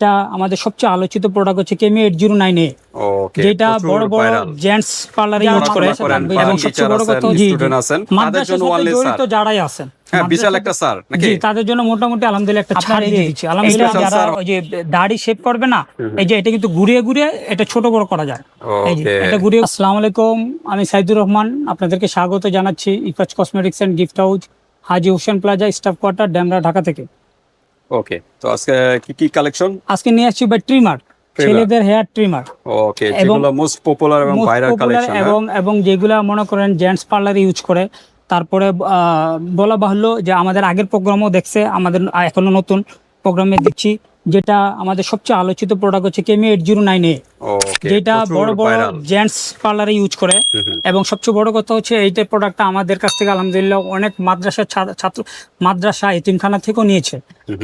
এটা আমাদের সবচেয়ে আলোচিত প্রোডাক্ট হচ্ছে Kemei eight zero nine A যেটা বড় বড় জেন্টস পার্লারে ইউজ করে এবং সবচেয়ে বড় কথা জি মাদ্রাসার সাথে জড়িত যারাই আছেন হ্যাঁ বিশাল একটা স্যার নাকি? জি তাদের জন্য মোটামুটি আলহামদুলিল্লাহ একটা ছাড় দিয়ে দিচ্ছি। আলহামদুলিল্লাহ যারা ওই যে দাড়ি শেভ করবে না এই যে এটা কিন্তু ঘুরিয়ে ঘুরিয়ে এটা ছোট বড় করা যায়। এই যে ওকে এটা ঘুরিয়ে আসসালামু আলাইকুম আমি সাইদুর রহমান আপনাদেরকে স্বাগত জানাচ্ছি Ifaz cosmetics and gift house Haji Hossain plaza staff quarter Demra Dhaka থেকে। ওকে তো আজকে কি কি কালেকশন আজকে নিয়ে আসছি বাই ট্রিমার ছেলেদের হেয়ার ট্রিমার ওকে এবং- যেগুলো মোস্ট পপুলার এবং ভাইরাল কালেকশন এবং এবং যেগুলা মনে করেন জেন্টস পার্লার ইউজ করে তারপরে বলা বাহুল্য যে আমাদের আগের প্রোগ্রামও দেখছে আমাদের এখনও নতুন প্রোগ্রামে দেখছি। যেটা আমাদের সবচেয়ে আলোচিত প্রোডাক্ট হচ্ছে Kemei eight zero nine A যেটা বড় বড় জেন্টস পার্লারে ইউজ করে। এবং সবচেয়ে বড় কথা হচ্ছে এইটা প্রোডাক্টটা আমাদের কাছ থেকে আলহামদুলিল্লাহ অনেক মাদ্রাসার ছাত্র মাদ্রাসা এতিমখানা থেকেও নিয়েছে।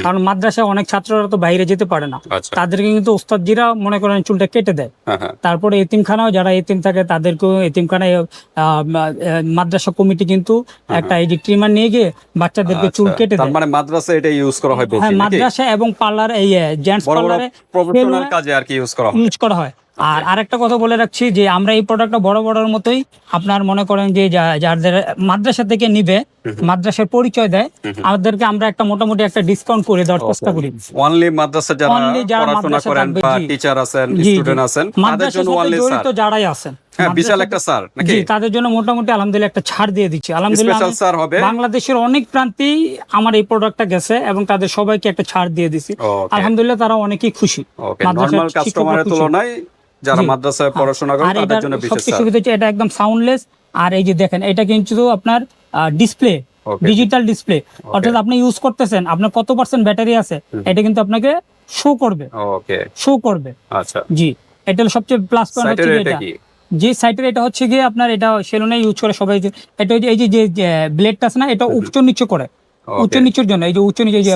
কারণ মাদ্রাসায় অনেক ছাত্ররা তো বাইরে যেতে পারে না। আচ্ছা। তাদেরকে কিন্তু ওস্তাদজিরা মনে করেন চুলটা কেটে দেয়। হ্যাঁ হ্যাঁ। তারপরে এতিমখানাও যারা এতিম থাকে তাদেরকেও এতিমখানায় মাদ্রাসা কমিটি কিন্তু একটা এই ট্রিমার নিয়ে গিয়ে বাচ্চাদেরকে চুল আচ্ছা, কেটে দেয়। মানে মাদ্রাসা এটা ইউজ করা হয় হ্যাঁ মাদ্রাসা এবং পার্লার এই জেন্টস বড় বড় পার্লারে প্রফেশনাল কাজে আর কি ইউজ করা হয়। ইউজ করা হয়। আর আরেকটা কথা বলে রাখছি যে আমরা এই প্রোডাক্টটা বড় বড়র মতোই আপনার মনে করেন যে যাদের মাদ্রাসা থেকে নিবে মাদ্রাসার পরিচয় দেয় আমাদেরকে আমরা একটা মোটামুটি একটা ডিসকাউন্ট করে দেওয়ার চেষ্টা করি। অনলি মাদ্রাসা যারা পড়াশোনা মাদ্রাসা করেন বা টিচার আছেন। স্টুডেন্ট আছেন তাদের জন্য অনলি স্যার যারাই আছেন। হ্যাঁ বিশাল একটা স্যার নাকি? তাদের জন্য মোটামুটি আলহামদুলিল্লাহ একটা ছাড় দিয়ে দিচ্ছি। আলহামদুলিল্লাহ বাংলাদেশের অনেক প্রান্তেই আমার এই প্রোডাক্টটা গেছে এবং তাদের সবাইকে একটা ছাড় দিয়ে দিছি। আলহামদুলিল্লাহ তারা অনেকেই খুশি। নরমাল কাস্টমারের তুলনায় যারা মাদ্রাসায় পড়াশোনা করেন আর তাদের জন্য বিশেষ স্যার। সুবিধা হচ্ছে এটা একদম সাউন্ডলেস আর এই যে দেখেন এটা কিন্তু আপনার ডিসপ্লে ডিজিটাল ডিসপ্লে অর্থাৎ আপনি ইউজ করতেছেন আপনার কত পার্সেন্ট ব্যাটারি আছে এটা কিন্তু আপনাকে শো করবে। ওকে শো করবে। আচ্ছা। জি এটা সবচেয়ে প্লাস পয়েন্ট হচ্ছে এটা। যে সাইটের এটা হচ্ছে গিয়ে আপনার এটা সেলুনে ইউজ করে সবাই এটা এই যে যে ব্লেডটা আছে না এটা উচ্চ নিচু করে। উচ্চ নিচুর জন্য এই যে উচ্চ নিচে যে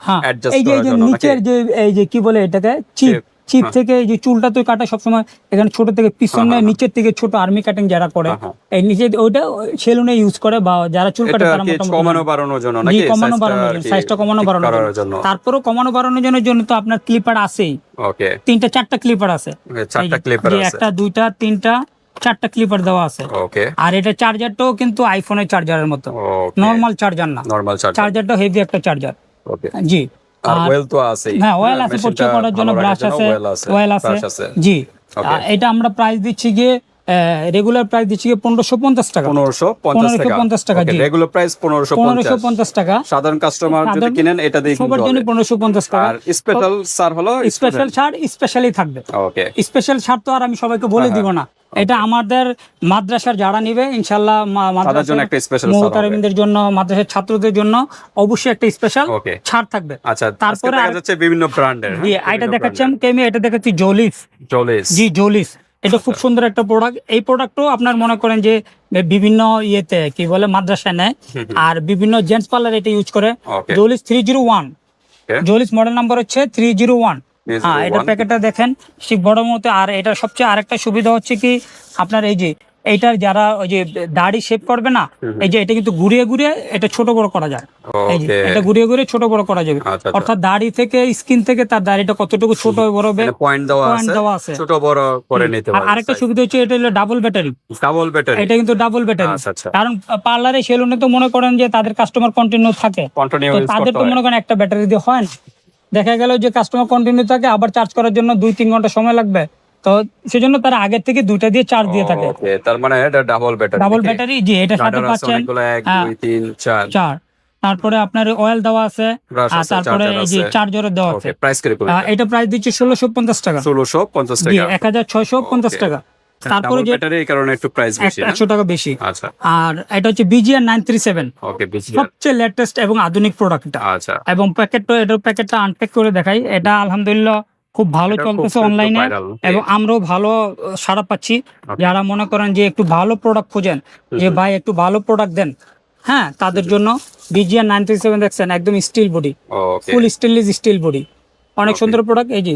হ্যাঁ। এই যে? নিচের যে এই যে কি বলে এটাকে চিপ চিপ হ্যাঁ। থেকে যে চুলটা তো কাটা সবসময় এখানে ছোট থেকে পিছনে হ্যাঁ, হ্যাঁ। নিচের থেকে ছোট আর্মি কাটিং যারা করে। এই নিচে ওইটা সেলুনে ইউজ করে বা যারা চুল কাটে তারা কমানো বাড়ানোর জন্য নাকি? কমানো বাড়ানোর জন্য সাইজটা কমানো বাড়ানোর জন্য। তারপরেও কমানো বাড়ানোর জন্য জন্য তো আপনার ক্লিপার আছেই ওকে তিনটা চারটা ক্লিপার আছে। চারটা ক্লিপার আছে। একটা দুইটা তিনটা চারটা ক্লিপার দেওয়া আছে। ওকে আর এটা চার্জারটাও কিন্তু আইফোনের চার্জারের মতো। নর্মাল চার্জার না। নরমাল চার্জ চার্জারটা হেভি একটা চার্জার ওকে জি। আর আর ওয়েল তো আছে হ্যাঁ ওয়েল আছে পরিষ্কার করার জন্য ব্রাশ আছে ওয়েল আছে জি এটা আমরা প্রাইস দিচ্ছি গিয়ে রেগুলার প্রাইস দিচ্ছি পনেরোশো পঞ্চাশ টাকা। পনেরোশো পঞ্চাশ টাকা। 1550 টাকা, রেগুলার প্রাইস পনেরোশো পনেরোশো পঞ্চাশ টাকা। সাধারণ কাস্টমার যদি কিনেন এটা দিয়ে সবার জন্য পনেরোশো পঞ্চাশ টাকা। আর স্পেশাল স্যার হলো স্পেশাল ছাড় স্পেশালি থাকবে। ওকে স্পেশাল ছাড় তো আর আমি সবাইকে বলে হ্যাঁ, দিব না। এটা আমাদের মাদ্রাসার যারা নিবে ইনশাল্লাহ মাদ্রাসার জন্য মাদ্রাসার ছাত্রদের জন্য অবশ্যই একটা স্পেশাল ছাড় থাকবে। আচ্ছা তারপরে যাচ্ছে বিভিন্ন ব্র্যান্ডের এটা দেখাচ্ছি আমি কেমি এটা দেখাচ্ছি জলিস জি জলিস এটা খুব সুন্দর একটা প্রোডাক্ট এই প্রোডাক্টও আপনার মনে করেন যে বিভিন্ন ইয়েতে কি বলে মাদ্রাসায় নেয়। আর বিভিন্ন জেন্টস পার্লার এটা ইউজ করে। Jolis three zero one. Jolis model number হচ্ছে থ্রি জিরো ওয়ান 301 হ্যাঁ এটা প্যাকেটটা দেখেন ঠিক বড় মতো আর এটা সবচেয়ে আরেকটা সুবিধা হচ্ছে কি আপনার এই যে এইটার যারা ওই যে দাড়ি শেভ করবে না এই যে এটা কিন্তু ঘুরিয়ে ঘুরিয়ে এটা ছোট বড় করা যায়। এই যে এটা ঘুরিয়ে ঘুরিয়ে ছোট বড় করা যাবে। আচ্ছা, আচ্ছা। অর্থাৎ দাড়ি থেকে স্কিন থেকে তার দাড়িটা কতটুকু ছোট বড় হবে পয়েন্ট দেওয়া আছে দেওয়া আছে। ছোট বড় করে নিতে পারবে আরেকটা সুবিধা হচ্ছে এটা হলো ডাবল ব্যাটারি ডাবল ব্যাটারি এটা কিন্তু ডাবল ব্যাটারি আচ্ছা আচ্ছা। কারণ পার্লারে সেলুনে তো মনে করেন যে তাদের কাস্টমার কন্টিনিউ থাকে। তাদের তো মনে করেন একটা ব্যাটারি দিয়ে হয় না। দেখা গেল যে কাস্টমার কন্টিনিউ থাকে আবার চার্জ করার জন্য দুই তিন ঘণ্টা সময় লাগবে। তো সেজন্য তারা আগের থেকে দুইটা দিয়ে চার্জ দিয়ে থাকে। তার মানে এটা ডাবল ব্যাটারি ডাবল ব্যাটারি জি এটা সাথে পাচ্ছেন হ্যাঁ। তারপরে আপনার অয়েল দেওয়া আছে আর তারপরে এই যে আছে। চার্জারের দেওয়া আছে। প্রাইস করে এটা প্রাইস দিচ্ছে ষোলোশো পঞ্চাশ টাকা। ষোলোশো পঞ্চাশ জি টাকা। এক হাজার ছয়শো পঞ্চাশ Okay. টাকা। তারপরে ডাবল যে ব্যাটারি এই কারণে একটু প্রাইস বেশি না? একশো টাকা বেশি। আচ্ছা। আর এটা হচ্ছে BGR nine three seven okay বেশি সবচেয়ে লেটেস্ট এবং আধুনিক প্রোডাক্টটা আচ্ছা। এবং প্যাকেটটা এটার প্যাকেটটা আনপ্যাক করে দেখাই। এটা আলহামদুলিল্লাহ খুব ভালো চলতেছে অনলাইনে এবং আমরাও ভালো সাড়া পাচ্ছি। যারা মনে করেন যে একটু ভালো প্রোডাক্ট খোঁজেন যে ভাই একটু ভালো প্রোডাক্ট দেন হ্যাঁ তাদের জন্য বিজিআর নাইন থ্রি সেভেন দেখছেন একদম steel body full stainless steel body অনেক সুন্দর প্রোডাক্ট এই যে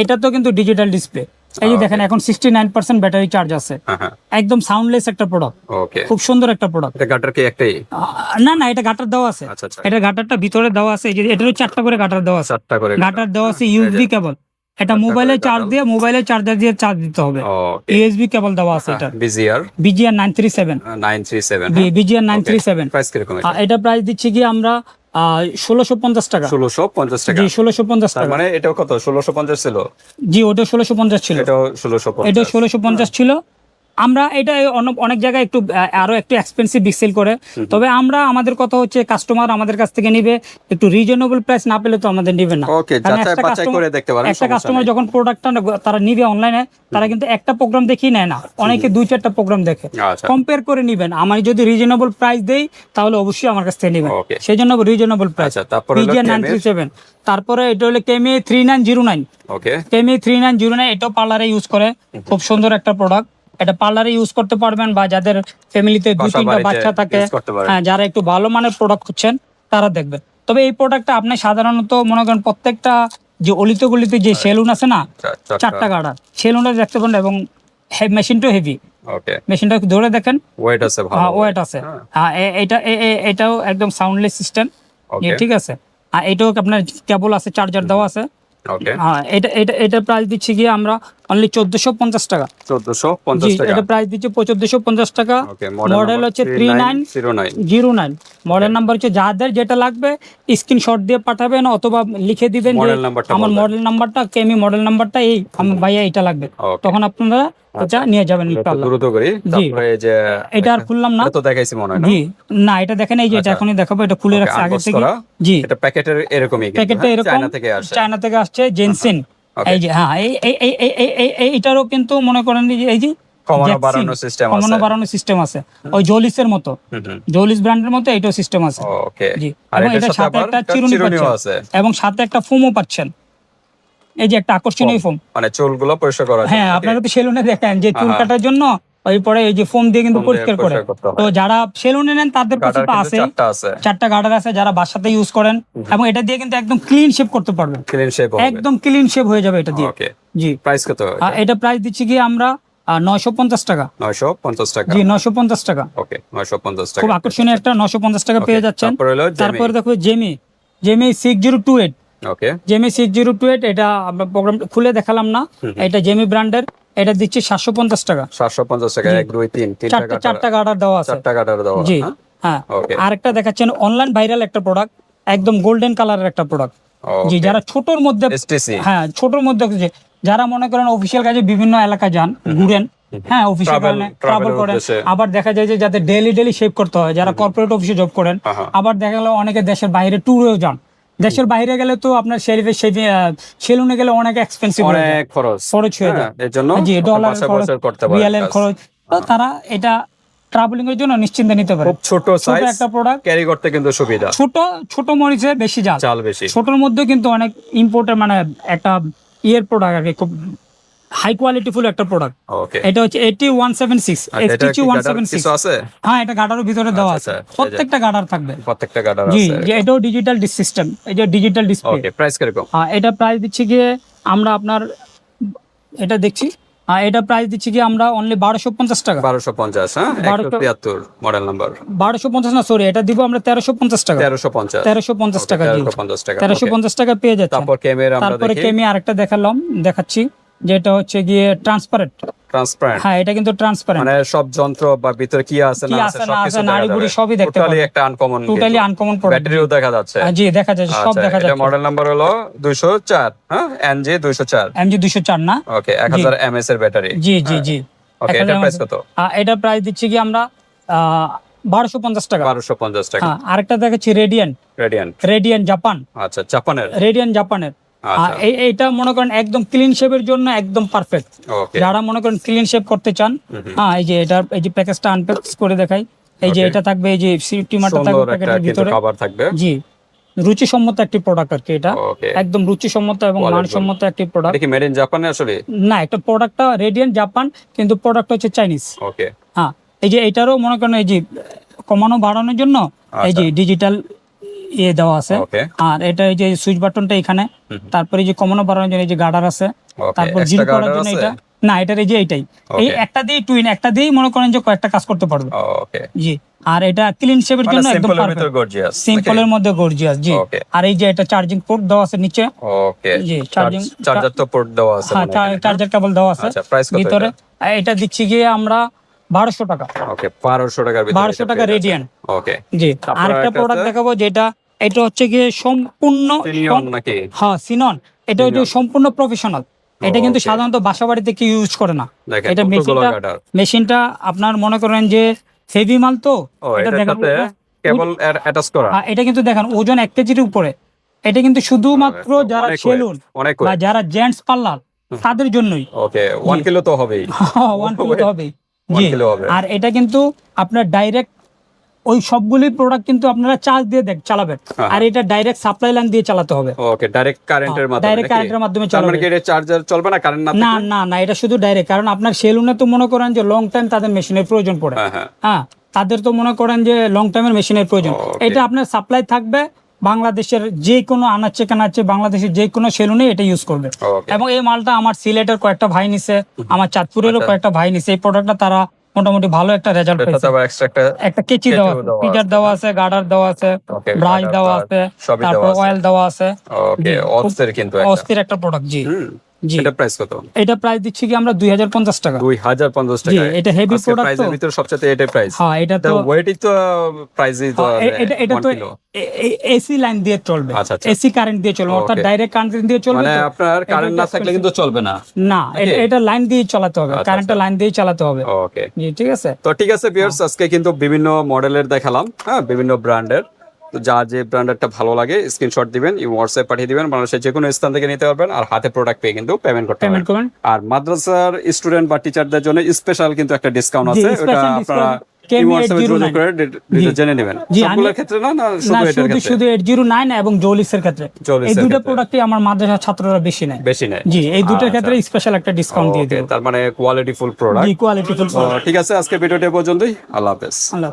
এটা তো কিন্তু ডিজিটাল ডিসপ্লে এই যে দেখেন এখন sixty nine percent battery charge আছে। হ্যাঁ হ্যাঁ একদম সাউন্ডলেস একটা প্রোডাক্ট ওকে খুব সুন্দর একটা প্রোডাক্ট এটা গাটার কি একটাই? না না এটা গাটার দেওয়া আছে। আচ্ছা আচ্ছা। এটা গাটারটা ভিতরে দেওয়া আছে এই যে এটারও চারটা করে গাটার দেওয়া আছে। চারটা করে গাটার দেওয়া আছে ইউএসবি কেবল এটা মোবাইলে চার্জ দিয়ে মোবাইলে চার্জার দিয়ে চার্জ দিতে হবে। ইউএসবি কেবল দেওয়া আছে এটা। BGR BGR nine three seven nine three seven BGR nine three seven price কীরকম এটা? এটা প্রাইস দিচ্ছি কি আমরা ষোলোশো পঞ্চাশ টাকা। ষোলোশো পঞ্চাশ টাকা। ষোলোশো পঞ্চাশ টাকা। মানে এটাও কত? ষোলোশো পঞ্চাশ ছিল? জি ওটা ষোলোশো পঞ্চাশ ছিল। এটা ষোলোশো এটা ষোলোশো পঞ্চাশ ছিল। আমরা এটা অনেক জায়গায় একটু আরও একটু এক্সপেন্সিভ বিক্সেল করে। তবে আমরা আমাদের কথা হচ্ছে কাস্টমার আমাদের কাছ থেকে নিবে। একটু রিজনেবল প্রাইস না পেলে তো আমাদের নিবে না। একটা কাস্টমার যখন প্রোডাক্টটা তারা নিবে অনলাইনে তারা কিন্তু একটা প্রোগ্রাম দেখেই নেয় না। অনেকে দুই চারটা প্রোগ্রাম দেখে। আচ্ছা। কম্পেয়ার করে নিবেন। আমি যদি রিজনেবল প্রাইস দেই তাহলে অবশ্যই আমার কাছ থেকে নেবেন। সেই জন্য রিজনেবল প্রাইস আচ্ছা তারপরে পিজিআর নাইন থ্রি সেভেন তারপরে এটা হলো Kemei three nine zero nine Kemei three nine zero nine এটাও পার্লারে ইউজ করে। খুব সুন্দর একটা প্রোডাক্ট এটা পার্লারে ইউজ করতে পারবেন বা যাদের ফ্যামিলিতে দুই তিনটা বাচ্চা থাকে। হ্যাঁ যারা একটু ভালো মানের প্রোডাক্ট খুঁজছেন তারা দেখবেন। তবে এই প্রোডাক্টটা আপনি সাধারণত মনে করেন প্রত্যেকটা যে অলিতে গলিতে যে সেলুন আছে না চারটা গাড়া সেলুনে দেখতে পারেন এবং মেশিনটাও হেভি মেশিনটা ধরে দেখেন। ওয়েট আছে ভালো ওয়েট আছে। হ্যাঁ। হ্যাঁ, এটা এটাও একদম সাউন্ডলেস সিস্টেম ঠিক আছে। আর এটাও আপনার কেবল আছে চার্জার দেওয়া আছে। হ্যাঁ এটা এটা এটা প্রাইস দিচ্ছি গিয়ে আমরা অনলি চোদ্দশো পঞ্চাশ টাকা। চোদ্দশো পঞ্চাশ টাকা। এটা প্রাইস দিচ্ছি চোদ্দশো পঞ্চাশ টাকা। মডেল হচ্ছে three nine zero nine zero nine model number হচ্ছে যাদের যেটা লাগবে স্ক্রিনশট দিয়ে পাঠাবেন অথবা লিখে দিবেন যে আমার মডেল নাম্বারটা কেমি মডেল নাম্বারটা এই আমার ভাইয়া এটা লাগবে। তখন আপনারা এটা নিয়ে যাবেন দ্রুত করি। তারপরে যে এটা আর খুললাম না। এটা তো দেখাইছি মনে হয় না। জি। না এটা দেখেন এই যে এটা আচ্ছা। এখনই দেখাবো এটা খুলে Okay, আগে থেকে। জি। এটা প্যাকেটের এরকমই প্যাকেটটা হ্যাঁ? এরকম। চায়না থেকে আসে। চায়না থেকে আসছে জেনসিন. এই যে হ্যাঁ এই এই এই এই- এই এই- এই- এইটারও কিন্তু মনে করেন এই যে কমানো বাড়ানো সিস্টেম আছে। কমানো বাড়ানো সিস্টেম আছে। ওই জলিসের মতো। জলিস ব্র্যান্ডের মতো সিস্টেম আছে। ওকে জি। আর এটার এটার সাথে একটা একটা চিরুনি আছে। এবং সাথে একটা ফোমও পাচ্ছেন। এই যে একটা আকর্ষণীয় ফোম মানে চুলগুলো পরিষ্কার করা হ্যাঁ আপনারা তো সেলুনে দেখেন যে চুল কাটার জন্য ওই পরে এই যে ফোম দিয়ে কিন্তু পরিষ্কার করে। তো যারা সেলুনে নেন তাদের কাছে তো আছে। চারটা গার্ডার আছে যারা বাসাতে ইউজ করেন এবং এটা দিয়ে কিন্তু একদম ক্লিন শেপ করতে পারবেন। ক্লিন শেপ একদম ক্লিন শেপ হয়ে যাবে এটা দিয়ে। জি। প্রাইস কত এটা প্রাইস দিচ্ছি কি আমরা নয়শো পঞ্চাশ টাকা। 950 টাকা। জি নয়শো পঞ্চাশ টাকা। ওকে 950 টাকা। খুব আকর্ষণীয় একটা নয়শো পঞ্চাশ টাকা পেয়ে যাচ্ছেন। তারপরে তারপরে দেখো Gemei Gemei six zero two eight okay Gemei six zero two eight এটা আমরা প্রোগ্রাম খুলে দেখালাম না। এটা জেমি ব্র্যান্ডের এটা দিচ্ছি সাতশো পঞ্চাশ টাকা। 750 টাকা 1 2 3 তিনটা চারটা চারটা গার্ডার দেওয়া আছে। চারটা কাটার দেওয়া জি। হ্যাঁ? আরেকটা দেখাচ্ছেন অনলাইন ভাইরাল একটা প্রোডাক্ট একদম গোল্ডেন কালারের একটা প্রোডাক্ট জি যারা ছোটর মধ্যে হ্যাঁ ছোটর মধ্যে যারা মনে করেন অফিসিয়াল কাজে বিভিন্ন এলাকায় যান ঘুরেন হ্যাঁ কারণে ট্রাভেল করেন। আবার দেখা যায় যে যাদের ডেইলি ডেইলি শেভ করতে হয় যারা কর্পোরেট অফিসে জব করেন আবার দেখা গেল অনেকে দেশের বাইরে ট্যুরেও যান। দেশের বাইরে গেলে তো আপনার শেরিফে সেলুনে গেলে অনেক এক্সপেন্সিভ অনেক খরচ। খরচ হয়ে যায়। হ্যাঁ, এর জন্য জি ডলার খরচ রিয়ালের। খরচ। তারা এটা ট্রাভেলিং এর জন্য নিশ্চিন্তে নিতে পারে। খুব ছোট ছোট সাইজ একটা প্রোডাক্ট ক্যারি করতে কিন্তু সুবিধা। ছোট ছোট মরিচে বেশি জাল চাল বেশি। ছোটর মধ্যে কিন্তু অনেক ইম্পোর্টের মানে একটা ইয়ের প্রোডাক্ট আর কি খুব হাই কোয়ালিটি ফুল একটা প্রোডাক্ট ওকে এটা হচ্ছে এইটি ওয়ান সেভেন সিক্স আচ্ছা, এটা কি ওয়ান সেভেন সিক্স আছে? হ্যাঁ এটা গাডারের ভিতরে দেওয়া আছে। আচ্ছা, আচ্ছা, প্রত্যেকটা গাডার থাকবে। প্রত্যেকটা গাটার জি যে এটাও ডিজিটাল সিস্টেম এই যে ডিজিটাল ডিসপ্লে ওকে প্রাইস কীরকম? হ্যাঁ এটা প্রাইস দিচ্ছি গিয়ে আমরা আপনার এটা দেখছি। হ্যাঁ এটা প্রাইস দিচ্ছি গিয়ে আমরা অনলি বারোশো পঞ্চাশ টাকা। 1250 হ্যাঁ? 1200 173 মডেল নাম্বার বারোশো পঞ্চাশ না সরি এটা দিব আমরা তেরোশো পঞ্চাশ টাকা। 1350 তেরোশো পঞ্চাশ টাকা জি 1350 টাকা। তেরোশো। পঞ্চাশ টাকা পেয়ে যাচ্ছে। তারপর ক্যামেরা আমরা তারপরে কেমি আরেকটা দেখালাম দেখাচ্ছি। যেটা হচ্ছে গিয়ে ট্রান্সপারেন্ট ট্রান্সপারেন্ট হ্যাঁ এটা কিন্তু ট্রান্সপারেন্ট মানে সব যন্ত্র বা ভিতরে কি আছে না আছে নাড়ি-ভুড়ি সবই দেখতে টোটালি একটা আনকমন টোটালি আনকমন প্রোডাক্ট ব্যাটারিও দেখা যাচ্ছে। জি দেখা যাচ্ছে সব আচ্ছা দেখা এটা যাচ্ছে। মডেল নাম্বার হলো 204 হ্যাঁ? এনজি 204 এমজি দুশো চার না? ওকে 1000 এমএস এর ব্যাটারি জি জি জি। ওকে এটা প্রাইস কত? এটা প্রাইস দিচ্ছি কি আমরা বারোশো পঞ্চাশ টাকা। 1250 টাকা। হ্যাঁ আরেকটা দেখাচ্ছি রেডিয়ান রেডিয়ান্ট রেডিয়ান জাপান আচ্ছা জাপানের রেডিয়ান জাপানের আচ্ছা। আহ, এইটা মনে করেন একদম ক্লিন শেপের জন্য একদম পারফেক্ট যারা মনে করেন ক্লিন শেপ করতে চান হ্যাঁ এই যে এটা এই যে প্যাকেজটা আনপ্যাকেজ করে দেখাই এই যে এটা থাকবে এই যে টিমারটা থাকবে প্যাকেটের ভিতরে। খাবার থাকবে। জি রুচিসম্মত একটি প্রোডাক্ট আর কি এটা। একদম রুচিসম্মত এবং মানসম্মত একটি প্রোডাক্ট কি মেড ইন জাপানে আসলে? না একটা প্রোডাক্টটা রেডিয়ান জাপান কিন্তু প্রোডাক্ট হচ্ছে চাইনিজ ওকে হ্যাঁ এই যে এটারও মনে করেন এই যে কমানো বাড়ানোর জন্য এই যে ডিজিটাল ইয়ে দেওয়া আছে। আর এটা এই যে সুইচ বাটনটা এখানে। তারপরে যে কমানো বাড়ানোর জন্য এই যে গার্ডার আছে। তারপর করার জন্য এটা না এটার এই যে এই একটা দিয়ে টুইন একটা দিয়েই মনে করেন যে কয়েকটা কাজ করতে পারবে। জি। আর এটা ক্লিন শেপের মানে জন্য একদম সিম্পলের ভিতর পারফেক্ট সিম্পলের মধ্যে গর্জিয়াস জি। আর এই যে এটা চার্জিং পোর্ট দেওয়া আছে নিচে। ওকে জি, charging- চার্জার তো পোর্ট দেওয়া আছে হ্যাঁ চার্জার কেবল দেওয়া আছে। আচ্ছা, ভিতরে। এটা? দিচ্ছি গিয়ে আমরা বারোশো টাকা। ওকে 1200 টাকার বারোশো টাকা রেডিয়ান ওকে। জি আরেকটা প্রোডাক্ট দেখাবো যেটা এটা হচ্ছে গিয়ে সম্পূর্ণ হ্যাঁ সিনন এটা হচ্ছে সম্পূর্ণ প্রফেশনাল এটা কিন্তু সাধারণত বাসা বাড়িতে কেউ ইউজ করে না। এটা মেশিনটা মেশিনটা আপনার মনে করেন যে হেভি মাল তো এটা কেবল অ্যাটাচ করা। হ্যাঁ, এটা কিন্তু দেখেন ওজন এক কেজির উপরে। এটা কিন্তু শুধুমাত্র যারা সেলুন বা যারা জেন্টস পার্লার তাদের জন্যই। ওকে 1 কিলো তো হবেই। ওয়ান কিলো তো হবেই। আর এটা কিন্তু আপনার ডাইরেক্ট ওই সবগুলি প্রোডাক্ট কিন্তু আপনারা চার্জ দিয়ে দেখ চালাবেন। হ্যাঁ। আর এটা ডাইরেক্ট সাপ্লাই লাইন দিয়ে চালাতে হবে। ওকে ডাইরেক্ট কারেন্টের হ্যাঁ, মাধ্যমে current এর মাধ্যমে তার মানে এটা চার্জার চলবে না কারেন্ট না না না না এটা শুধু ডাইরেক্ট কারণ আপনার সেলুনে তো মনে করেন যে লং টাইম তাদের মেশিনের প্রয়োজন পড়ে। হ্যাঁ হ্যাঁ। হ্যাঁ তাদের তো মনে করেন যে লং টাইমের মেশিনের প্রয়োজন। এটা আপনার সাপ্লাই থাকবে বাংলাদেশের যে কোনো আনাচ্ছে কানাচ্ছে বাংলাদেশের যে কোনো সেলুনে এটা ইউজ করবে। এবং এই মালটা আমার সিলেটের কয়েকটা ভাই নিছে আমার চাঁদপুরেরও আচ্ছা। কয়েকটা ভাই নিছে। এই প্রোডাক্টটা তারা মোটামুটি ভালো একটা রেজাল্ট পেয়েছে একটা কেচি দেওয়া আছে আছে, দেওয়া আছে গার্ডার দেওয়া আছে ব্রাশ দেওয়া আছে তারপর অয়েল দেওয়া আছে। ওকে অস্থির কিন্তু অস্থির একটা প্রোডাক্ট জি। এটা প্রাইস কত? এটা প্রাইস দিচ্ছি কি আমরা টাকা। এটা হেভি প্রোডাক্ট প্রাইসের ভিতরে সবচেয়ে এটাই প্রাইস হ্যাঁ এটা তো ওয়েটই তো প্রাইসই তো হ্যাঁ, এটা এটা তো এসি লাইন দিয়ে চলবে। আচ্ছা, আচ্ছা। এসি কারেন্ট দিয়ে চলবে অর্থাৎ ডাইরেক্ট কারেন্ট দিয়ে চলবে মানে আপনার কারেন্ট না থাকলে কিন্তু চলবে না। না এটা- লাইন দিয়ে চালাতে হবে। আচ্ছা, লাইন দিয়ে চালাতে হবে। ওকে ঠিক আছে? তো ঠিক আছে ভিউয়ার্স আজকে কিন্তু বিভিন্ন মডেলের দেখালাম হ্যাঁ বিভিন্ন ব্র্যান্ডের তো যা যে ব্র্যান্ডেরটা ভালো লাগে স্ক্রিনশট দিবেন হোয়াটসঅ্যাপ পাঠিয়ে দিবেন বাংলাদেশের যে কোনো স্থান থেকে নিতে পারবেন আর হাতে প্রোডাক্ট পেয়ে কিন্তু পেমেন্ট করতে পারবেন আর মাদ্রাসার স্টুডেন্ট বা টিচারদের জন্য স্পেশাল কিন্তু একটা ডিসকাউন্ট আছে ওটা আপনারা discount KM হোয়াটসঅ্যাপে 809 যোগাযোগ করে ডি- ডিটেইলস জেনে নেবেন। জি, আমি- সবগুলোর ক্ষেত্রে না না না শুধু এটার শুধু ক্ষেত্রে? শুধু এইট জিরো নাইন এবং জৌলিসের ক্ষেত্রে। জৌলিসের এই দুটো ক্ষেত্রে। প্রোডাক্টই আমার মাদ্রাসার ছাত্ররা বেশি নেয়। বেশি নেয়। জি এই দুটোর আচ্ছা। ক্ষেত্রে স্পেশাল একটা ডিসকাউন্ট দিয়ে ওকে তার মানে কোয়ালিটি ফুল প্রোডাক্ট জি কোয়ালিটি ঠিক আছে আজকে ভিডিওটি পর্যন্তই। আল্লাহ হাফেজ। আল্লাহ